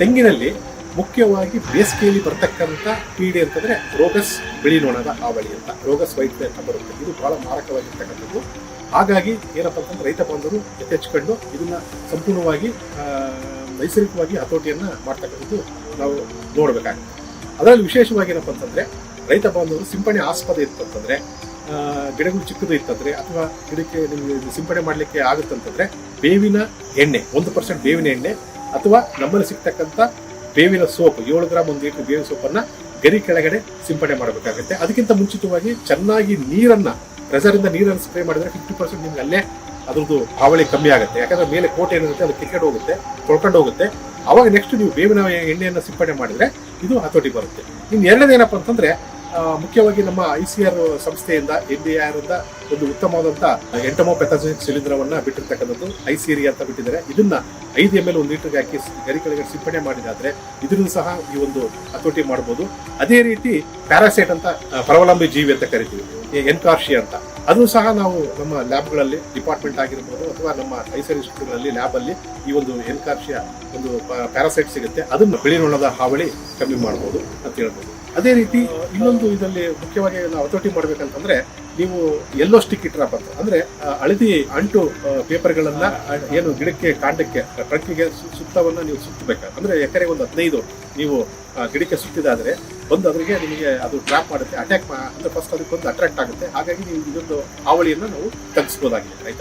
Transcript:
ತೆಂಗಿನಲ್ಲಿ ಮುಖ್ಯವಾಗಿ ಬೇಸಿಗೆಯಲ್ಲಿ ಬರ್ತಕ್ಕಂಥ ಪೀಡೆ ಅಂತಂದರೆ ರೋಗಸ್ ಬಿಳಿ ನೋಣದ ಆವಳಿ ಅಂತ. ರೋಗಸ್ ವೈಟ್ ಅಂತ ಬರುತ್ತೆ. ಇದು ಬಹಳ ಮಾರಕವಾಗಿರ್ತಕ್ಕಂಥದ್ದು. ಹಾಗಾಗಿ ಏನಪ್ಪ ಅಂತಂದ್ರೆ ರೈತ ಬಾಂಧವರು ಎತ್ತೆಚ್ಕೊಂಡು ಇದನ್ನ ಸಂಪೂರ್ಣವಾಗಿ ನೈಸರ್ಗಿಕವಾಗಿ ಹತೋಟಿಯನ್ನು ಮಾಡ್ತಕ್ಕಂಥದ್ದು ನಾವು ನೋಡಬೇಕಾಗುತ್ತೆ ಅದರಲ್ಲಿ ವಿಶೇಷವಾಗಿ ಏನಪ್ಪ ಅಂತಂದರೆ ರೈತ ಬಾಂಧವರು ಸಿಂಪಡಣೆ ಆಸ್ಪದ ಇತ್ತು ಅಂತಂದ್ರೆ ಗಿಡಗಳು ಚಿಕ್ಕದು ಇತ್ತಂದ್ರೆ ಅಥವಾ ಗಿಡಕ್ಕೆ ನಿಮಗೆ ಸಿಂಪಡಣೆ ಮಾಡಲಿಕ್ಕೆ ಆಗುತ್ತಂತಂದ್ರೆ ಬೇವಿನ ಎಣ್ಣೆ, ಒಂದು ಪರ್ಸೆಂಟ್ ಬೇವಿನ ಎಣ್ಣೆ ಅಥವಾ ನಮ್ಮಲ್ಲಿ ಸಿಗ್ತಕ್ಕಂಥ ಬೇವಿನ ಸೋಪ್, ಏಳು ಗ್ರಾಮ್ ಒಂದು ಲೀಟರ್ ಬೇವಿನ ಸೋಪನ್ನು ಗರಿ ಕೆಳಗಡೆ ಸಿಂಪಡಣೆ ಮಾಡಬೇಕಾಗುತ್ತೆ. ಅದಕ್ಕಿಂತ ಮುಂಚಿತವಾಗಿ ಚೆನ್ನಾಗಿ ನೀರನ್ನ ಪ್ರೆಸರ್ ಇಂದ ನೀರನ್ನು ಸ್ಪ್ರೇ ಮಾಡಿದ್ರೆ ಫಿಫ್ಟಿ ಪರ್ಸೆಂಟ್ ನಿಮ್ಗೆ ಅಲ್ಲೇ ಅದ್ರದ್ದು ಹಾವಳಿ ಕಮ್ಮಿ ಆಗುತ್ತೆ. ಯಾಕಂದ್ರೆ ಮೇಲೆ ಕೋಟೆ ಏನಿರುತ್ತೆ, ಅದು ಕ್ರಿಕೆಟ್ ಹೋಗುತ್ತೆ, ತೊಳ್ಕೊಂಡು ಹೋಗುತ್ತೆ. ಅವಾಗ ನೆಕ್ಸ್ಟ್ ನೀವು ಬೇವಿನ ಎಣ್ಣೆಯನ್ನು ಸಿಂಪಡಣೆ ಮಾಡಿದ್ರೆ ಇದು ಹತೋಟಿ ಬರುತ್ತೆ. ಇನ್ನು ಎರಡನೇನಪ್ಪ ಅಂತಂದ್ರೆ ಮುಖ್ಯವಾಗಿ ನಮ್ಮ ಐ ಸಿ ಆರ್ ಸಂಸ್ಥೆಯಿಂದ, ಎನ್ ಡಿ ಆರ್ ಇಂದ ಒಂದು ಉತ್ತಮವಾದಂತ ಎಂಟಮೋ ಪೆಥಾಜಿನಿಕ್ ಶಿಲೀಂಧ್ರವನ್ನ ಬಿಟ್ಟಿರ್ತಕ್ಕಂಥದ್ದು ಐಸಿರಿ ಅಂತ ಬಿಟ್ಟಿದ್ದಾರೆ. ಇದನ್ನ ಐದು ಎಂ ಎಲ್ ಒಂದು ಲೀಟರ್ಗೆ ಹಾಕಿ ಗರಿ ಕೆಳಗೆ ಸಿಂಪಡಣೆ ಮಾಡಿದಾದ್ರೆ ಇದನ್ನು ಸಹ ಈ ಒಂದು ಹತೋಟಿ ಮಾಡಬಹುದು ಅದೇ ರೀತಿ ಪ್ಯಾರಾಸೈಟ್ ಅಂತ ಪರವಲಂಬಿ ಜೀವಿ ಅಂತ ಕರಿತೀವಿ ಎನ್ಕಾರ್ಷಿ ಅಂತ. ಅದು ಸಹ ನಾವು ನಮ್ಮ ಲ್ಯಾಬ್ಗಳಲ್ಲಿ, ಡಿಪಾರ್ಟ್ಮೆಂಟ್ ಆಗಿರ್ಬೋದು ಅಥವಾ ನಮ್ಮ ಐಸರ್ ಇನ್ಸ್ಟಿಟ್ಯೂಟ್ಗಳಲ್ಲಿ ಲ್ಯಾಬ್ ಅಲ್ಲಿ ಈ ಒಂದು ಎನ್ಕಾರ್ಷಿಯ ಒಂದು ಪ್ಯಾರಾಸೈಟ್ ಸಿಗುತ್ತೆ. ಅದನ್ನು ಬಿಳಿ ನೊಣದ ಹಾವಳಿ ಕಮ್ಮಿ ಮಾಡಬಹುದು ಅಂತ ಹೇಳ್ಬೋದು. ಅದೇ ರೀತಿ ಇನ್ನೊಂದು ಇದರಲ್ಲಿ ಮುಖ್ಯವಾಗಿ ನಾವು ಹತೋಟಿ ಮಾಡ್ಬೇಕಂತಂದ್ರೆ ನೀವು ಎಲ್ಲೋ ಸ್ಟಿಕ್ ಇಟ್ರಪ್ಪ ಅಂತ ಅಂದ್ರೆ ಹಳದಿ ಅಂಟು ಪೇಪರ್ಗಳನ್ನ ಏನು ಗಿಡಕ್ಕೆ, ಕಾಂಡಕ್ಕೆ ಟ್ರಕ್ಕಿಗೆ ಸುತ್ತವನ್ನ ನೀವು ಸುತ್ತಬೇಕು. ಅಂದ್ರೆ ಎಕರೆಗೆ ಒಂದು ಹದಿನೈದು ನೀವು ಗಿಡಕ್ಕೆ ಸುತ್ತಿದಾದ್ರೆ ಬಂದು ಅದ್ರಿಗೆ ನಿಮಗೆ ಅದು ಟ್ರಾಪ್ ಮಾಡುತ್ತೆ ಅಟ್ಯಾಕ್ ಅಂದ್ರೆ ಫಸ್ಟ್ ಅದಕ್ಕೊಂದು ಅಟ್ರಾಕ್ಟ್ ಆಗುತ್ತೆ. ಹಾಗಾಗಿ ನೀವು ಇದೊಂದು ಹಾವಳಿಯನ್ನು ನಾವು ತಗ್ಸ್ಬೋದಾಗಿದೆ, ರೈತ